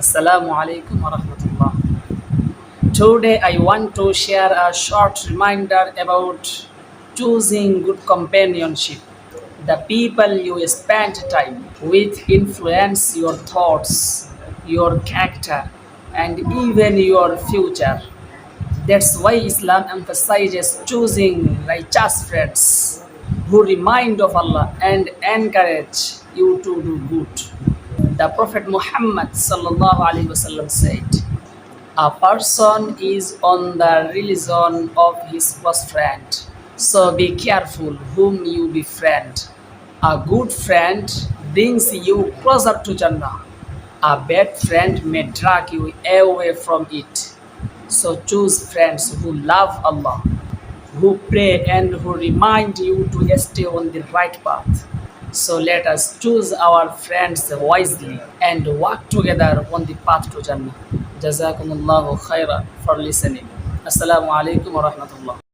Assalamu alaikum wa rahmatullah. Today I want to share a short reminder about choosing good companionship. The people you spend time with influence your thoughts, your character, and even your future. That's why Islam emphasizes choosing righteous friends who remind of Allah and encourage you to do good. The Prophet Muhammad wasallam said, "A person is on the religion of his close friend. So be careful whom you befriend. A good friend brings you closer to Jannah. A bad friend may drag you away from it. So choose friends who love Allah, who pray and who remind you to stay on the right path. So let us choose our friends wisely and work together on the path to Jannah. Jazakumullahu khairan for listening. Assalamu alaikum wa rahmatullah.